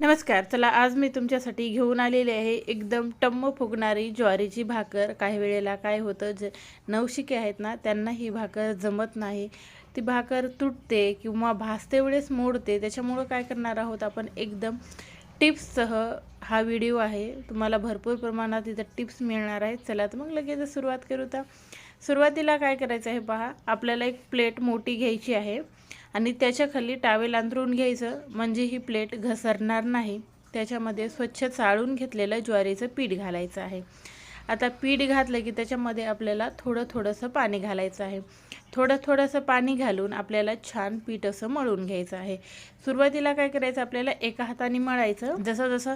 नमस्कार चला आज मी तुमच्यासाठी घेऊन आलेले आहे एकदम टम्म फुगणारी ज्वारीची भाकर. काही वेळेला काय होतं जे नवशिके आहेत ना त्यांना ही भाकर जमत नाही. ती भाकर तुटते किंवा भासते वेळेस मोडते. त्याच्यामुळं काय करणार आहोत आपण एकदम टिप्ससह हा व्हिडिओ आहे. तुम्हाला भरपूर प्रमाणात इथं टिप्स मिळणार आहेत. चला तर मग लगेच सुरुवात करू तर सुरुवातीला काय करायचं आहे पहा आपल्याला एक प्लेट मोठी घ्यायची आहे. आणि त्याच्याखाली टावेल अंथरून घ्यायचं. म्हणजे ही प्लेट घसरणार नाही. त्याच्यामध्ये स्वच्छ चाळून घेतलेलं ज्वारीचं पीठ घालायचं आहे. आता पीठ घातलं की त्याच्यामध्ये आपल्याला थोडं थोडंसं पाणी घालायचं आहे. थोडं थोडंसं पाणी घालून आपल्याला छान पीठ असं मळून घ्यायचं आहे. सुरुवातीला काय करायचं आपल्याला एका हाताने मळायचं. जसं जसं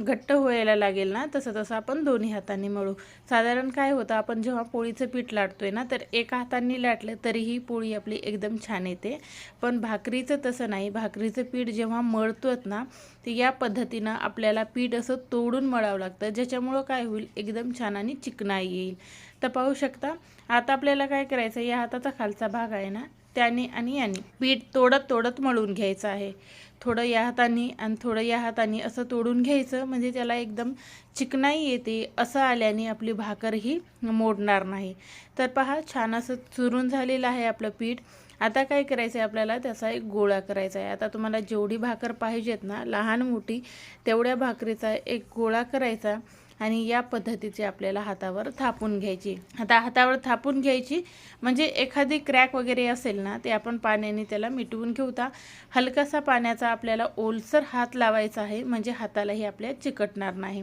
घट्ट व्हायला लागेल ना तसं तसं आपण दोन्ही हाताने मळू. साधारण काय होतं आपण जेव्हा पोळीचं पीठ लाटतोय ना तर एका हाताने लाटलं तरीही पोळी आपली एकदम छान येते. पण भाकरीचं तसं नाही. भाकरीचं पीठ जेव्हा मळतोत ना तर या पद्धतीनं आपल्याला पीठ असं तोडून मळावं लागतं. ज्याच्यामुळं काय होईल एकदम छान आणि चिकना येईल. तर पाहू शकता आता आपल्याला काय करायचं या हाताचा खालचा भाग आहे ना त्याने आणि याने. पीठ तोडत तोडत मळून घ्यायचं आहे. थोडं या हाताने आणि थोडं या हाताने असं तोडून घ्यायचं म्हणजे त्याला एकदम चिकनाई येते असं आल्याने आपली भाकर ही मोडणार नाही. तर पहा छान असं चुरून झालेलं आहे आपलं पीठ. आता काय करायचं आहे आपल्याला? त्याचा एक गोळा करायचा आहे आता तुम्हाला जेवढी भाकर पाहिजेत ना लहान मोठी तेवढ्या भाकरीचा एक गोळा करायचा. आणि या पद्धतीचे आपल्याला हातावर थापून घ्यायची. आता हातावर थापून घ्यायची म्हणजे एखादी क्रॅक वगैरे असेल ना ते आपण पाण्याने त्याला मिटवून घेऊता हलकासा पाण्याचा आपल्याला ओलसर हात लावायचा आहे म्हणजे हातालाही आपल्या चिकटणार नाही.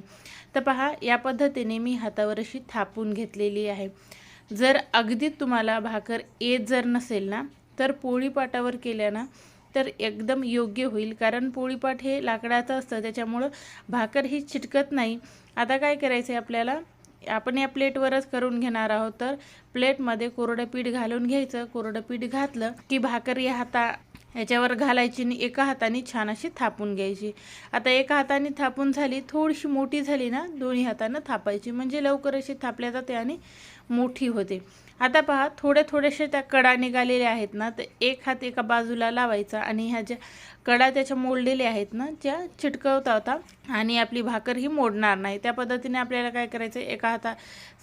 तर पहा या पद्धतीने मी हातावर अशी थापून घेतलेली आहे. जर अगदी तुम्हाला भाकर येत जर नसेल ना तर पोळीपाटावर केल्यानं तर एकदम योग्य होईल. कारण पोळीपाट हे लाकडाचं असतं. त्याच्यामुळं भाकर ही चिटकत नाही. आता काय करायचं आहे आपल्याला? आपण या प्लेटवरच करून घेणार आहोत. तर प्लेटमध्ये कोरडं पीठ घालून घ्यायचं. कोरडं पीठ घातलं की भाकर या हाता ह्याच्यावर घालायची आणि एका हाताने छान अशी थापून घ्यायची. आता एका हाताने थापून झाली थोडीशी मोठी झाली ना दोन्ही हातानं थापायची. म्हणजे लवकर अशी थापल्या जाते आणि मोठी होते. आता पहा थोडे थोडेसे त्या कडा निघालेल्या आहेत ना तर एक हात एका बाजूला लावायचा आणि ह्या ज्या कडा त्याच्या मोडलेल्या आहेत ना त्या चिटकवता होता आणि आपली भाकर ही मोडणार नाही. त्या पद्धतीने आपल्याला काय करायचं एका हाता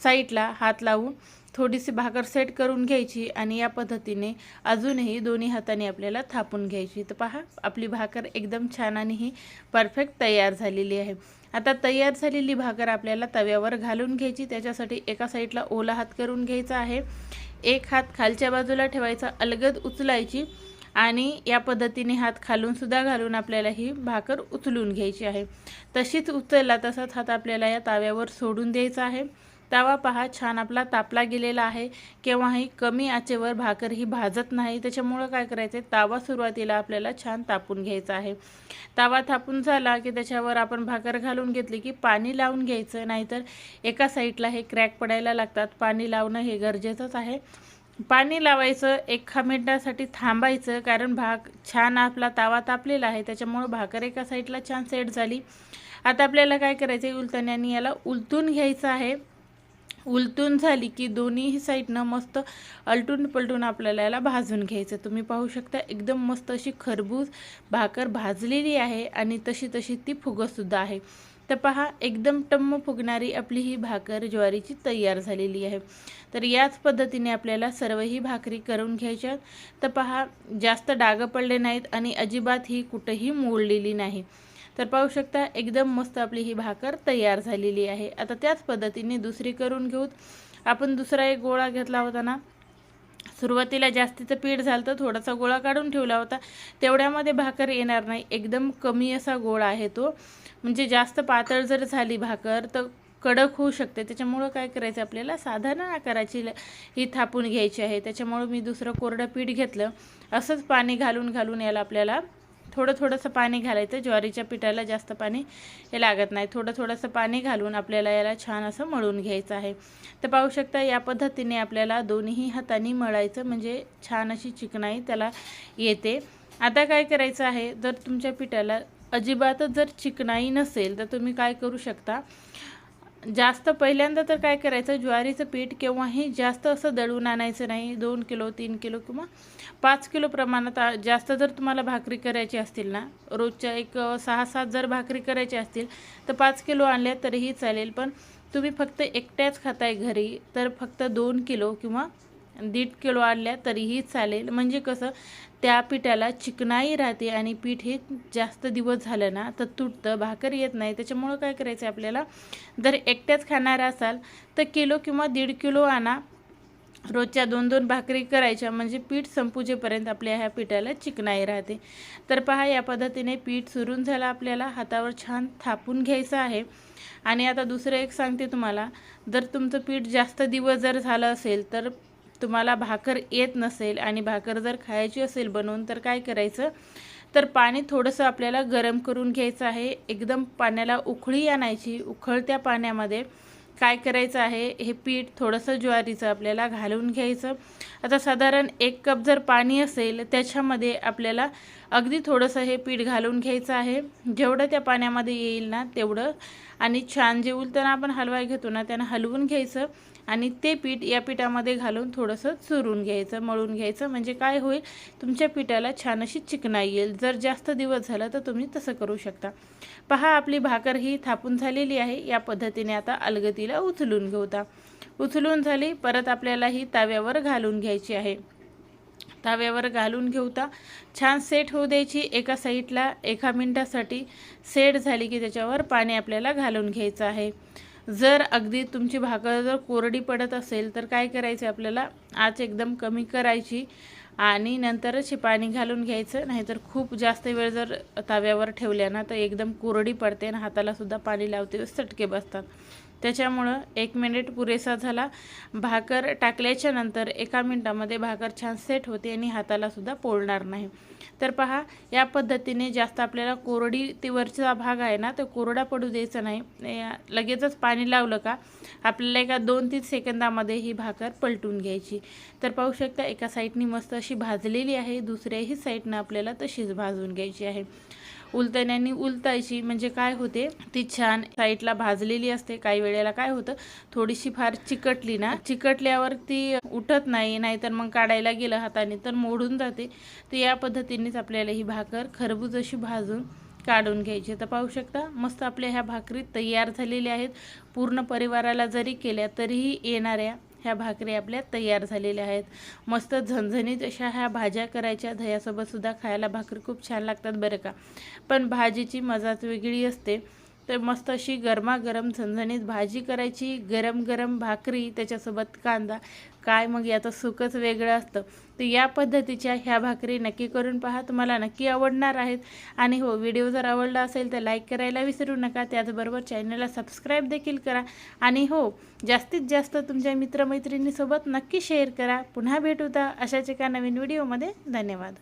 साईडला हात लावून थोडीशी भाकर सेट करून घ्यायची आणि या पद्धतीने अजूनही दोन्ही हाताने आपल्याला थापून घ्यायची. तर पहा आपली भाकर एकदम छान आणि ही परफेक्ट तयार झालेली आहे. आता तयार झालेली भाकर आपल्याला तव्यावर घालून घ्यायची. त्याच्यासाठी एका साईडला ओला हात करून घ्यायचा आहे. एक हात खालच्या बाजूला ठेवायचा अलगद उचलायची आणि या पद्धतीने हात खालूनसुद्धा घालून आपल्याला ही भाकर उचलून घ्यायची आहे. तशीच उचलला तसाच हात आपल्याला या ताव्यावर सोडून द्यायचा आहे. तवा पहा छान आपला तापला गेलेला आहे. केव्हाही कमी आचेवर भाकर ही भाजत नाही. त्याच्यामुळं काय करायचं आहे तावा सुरुवातीला आपल्याला छान तापून घ्यायचा आहे. तावा थापून झाला की त्याच्यावर आपण भाकर घालून घेतली की पाणी लावून घ्यायचं. नाहीतर एका साईडला हे क्रॅक पडायला लागतात. पाणी लावणं हे गरजेचंच आहे. पाणी लावायचं एका मिनटासाठी थांबायचं कारण भाग छान आपला तावा तापलेला आहे. त्याच्यामुळं भाकर एका साईडला छान सेट झाली. आता आपल्याला काय करायचं आहे उलटण्याने याला उलतून घ्यायचं आहे. उलटून झाली की दोन्ही साईडनं मस्त अलटून पलटून आपल्याला याला भाजून घ्यायचं. तुम्ही पाहू शकता एकदम मस्त अशी खरबूज भाकर भाजलेली आहे आणि तशी तशी ती फुगतसुद्धा आहे. तर पहा एकदम टम्म फुगणारी आपली ही भाकर ज्वारीची तयार झालेली आहे. तर याच पद्धतीने आपल्याला सर्व ही भाकरी करून घ्यायच्या तर पहा जास्त डागं पडले नाहीत आणि अजिबात ही कुठंही मोडलेली नाही. तर पाहू शकता एकदम मस्त आपली ही भाकर तयार झालेली आहे. आता त्याच पद्धतीने दुसरी करून घेऊत. आपण दुसरा एक गोळा घेतला होता ना सुरुवातीला जास्तीचं पीठ झालं तर थोडासा गोळा काढून ठेवला होता. तेवढ्यामध्ये भाकर येणार नाही. एकदम कमी असा गोळा आहे तो. म्हणजे जास्त पातळ जर झाली भाकर तर कडक होऊ शकते. त्याच्यामुळं काय करायचं आपल्याला? साधारण आकाराची ही थापून घ्यायची आहे. त्याच्यामुळं मी दुसरं कोरडं पीठ घेतलं. असंच पाणी घालून घालून याला आपल्याला थोडं थोडंसं पाणी घालायचं. ज्वारीच्या पिठाला जास्त पाणी हे लागत नाही. थोडं थोडंसं पाणी घालून आपल्याला याला छान असं मळून घ्यायचं आहे. तर पाहू शकता या पद्धतीने आपल्याला दोन्ही हाताने मळायचं म्हणजे छान अशी चिकनाई त्याला येते. आता काय करायचं आहे? जर तुमच्या पिठाला अजिबातच जर चिकनाई नसेल तर तुम्ही काय करू शकता? जास्त पहिल्यांदा तर काय करायचं ज्वारीचं पीठ केव्हाही जास्त असं दळून आणायचं नाही. दोन किलो तीन किलो किंवा पाच किलो प्रमाणात जास्त जर तुम्हाला भाकरी करायची असतील ना रोजच्या एक सहा सात जर भाकरी करायची असतील तर पाच किलो आणल्या तरीही चालेल. पण तुम्ही फक्त एकट्याच खाताय घरी तर फक्त दोन किलो किंवा दीड किलो आणल्या तरीही चालेल. म्हणजे कसं त्या पिठाला चिकनाई राहते आणि पीठ हे जास्त दिवस झालं ना तर तुटतं भाकर येत नाही. त्याच्यामुळं काय करायचं आहे आपल्याला? जर एकट्याच खाणार असाल तर किलो किंवा दीड किलो आणा. रोजच्या दोन दोन भाकरी करायच्या म्हणजे पीठ संपूजेपर्यंत आपल्या ह्या पिठाला चिकनाई राहते. तर पहा या पद्धतीने पीठ सुरून झालं आपल्याला. हातावर छान थापून घ्यायचं आहे. आणि आता दुसरं एक सांगते तुम्हाला. जर तुमचं पीठ जास्त दिवस जर झालं असेल तर तुम्हाला भाकर येत नसेल आणि भाकर जर खायची असेल बनवून तर काय करायचं? तर पाणी थोडंसं आपल्याला गरम करून घ्यायचं आहे. एकदम पाण्याला उखळी आणायची. उखळत्या पाण्यामध्ये काय करायचं आहे? हे पीठ थोडंसं ज्वारीचं आपल्याला घालून घ्यायचं. आता साधारण एक कप जर पाणी असेल त्याच्यामध्ये आपल्याला अगदी थोडंसं हे पीठ घालून घ्यायचं आहे. जेवढं त्या पाण्यामध्ये येईल ना तेवढं. आणि छान जे उलताना आपण हलवाय घेतो ना त्यानं हलवून घ्यायचं. आणि ते पीठ या पिठामध्ये घालून थोडंसं चुरून घ्यायचं मळून घ्यायचं. म्हणजे काय होईल? तुमच्या पिठाला छान अशी चिकनाई येईल. जर जास्त दिवस झाला तर तुम्ही तसं करू शकता. पहा आपली भाकर ही थापून झालेली आहे. या पद्धतीने आता अलगतीला उचलून घेऊता. उचलून झाली परत आपल्याला ही तव्यावर घालून घ्यायची आहे. तव्यावर घालून घेऊता. छान सेट होऊ द्यायची. एका साईडला एका मिनटासाठी सेट झाली की त्याच्यावर पाणी आपल्याला घालून घ्यायचं आहे. जर अगदी तुमची भाकर जर कोरडी पडत असेल तर काय करायचं आपल्याला? आच एकदम कमी करायची आणि नंतरच हे पाणी घालून घ्यायचं. नाहीतर खूप जास्त वेळ जर तव्यावर ठेवल्या ना तर एकदम कोरडी पडते आणि हातालासुद्धा पाणी लावते चटके बसतात. त्याच्यामुळं एक मिनिट पुरेसा झाला. भाकर टाकल्याच्या नंतर एका मिनटामध्ये भाकर छान सेट होते आणि हातालासुद्धा पोळणार नाही. तर पहा या पद्धतीने जास्त आपल्याला कोरडी ते वरचा भाग आहे ना तो कोरडा पडू द्यायचा नाही. लगेचच पाणी लावलं का आपल्याला एका दोन तीन सेकंदामध्ये ही भाकर पलटून घ्यायची. तर पाहू शकता एका साईडनी मस्त अशी भाजलेली आहे दुसऱ्याही साईडनं आपल्याला तशीच भाजून घ्यायची आहे. उलतण्यानी उलतायची म्हणजे काय होते? ती छान साईडला भाजलेली असते. काही वेळेला काय होतं थोडीशी फार चिकटली ना चिकटल्यावर ती उठत नाही नाहीतर मग काढायला गेलं हाताने तर मोडून जाते. तर या पद्धतीनेच आपल्याला ही भाकर खरबूज अशी भाजून काढून घ्यायची. तर पाहू शकता मस्त आपल्या ह्या भाकरी तयार झालेल्या आहेत. पूर्ण परिवाराला जरी केल्या तरीही येणाऱ्या ह्या भाकरी आपल्या तयार झालेल्या आहेत. मस्त झणझणीत अशा ह्या भाज्या करायच्या. दह्यासोबत सुद्धा खायला भाकरी खूप छान लागतात बरं का. पण भाजीची मजाच वेगळी असते. तर मस्त अशी गरमागरम झणझणीत भाजी करायची गरम गरम भाकरी त्याच्यासोबत कांदा. काय मग याचं सुखच वेगळं असतं. तर या पद्धतीच्या ह्या भाकरी नक्की करून पहा. तुम्हाला नक्की आवडणार आहेत. आणि हो व्हिडिओ जर आवडला असेल तर लाईक करायला विसरू नका. त्याचबरोबर चॅनलला सबस्क्राईब देखील करा. आणि हो जास्तीत जास्त तुमच्या मित्रमैत्रिणीसोबत नक्की शेअर करा. पुन्हा भेटूता अशाच एका नवीन व्हिडिओमध्ये. धन्यवाद.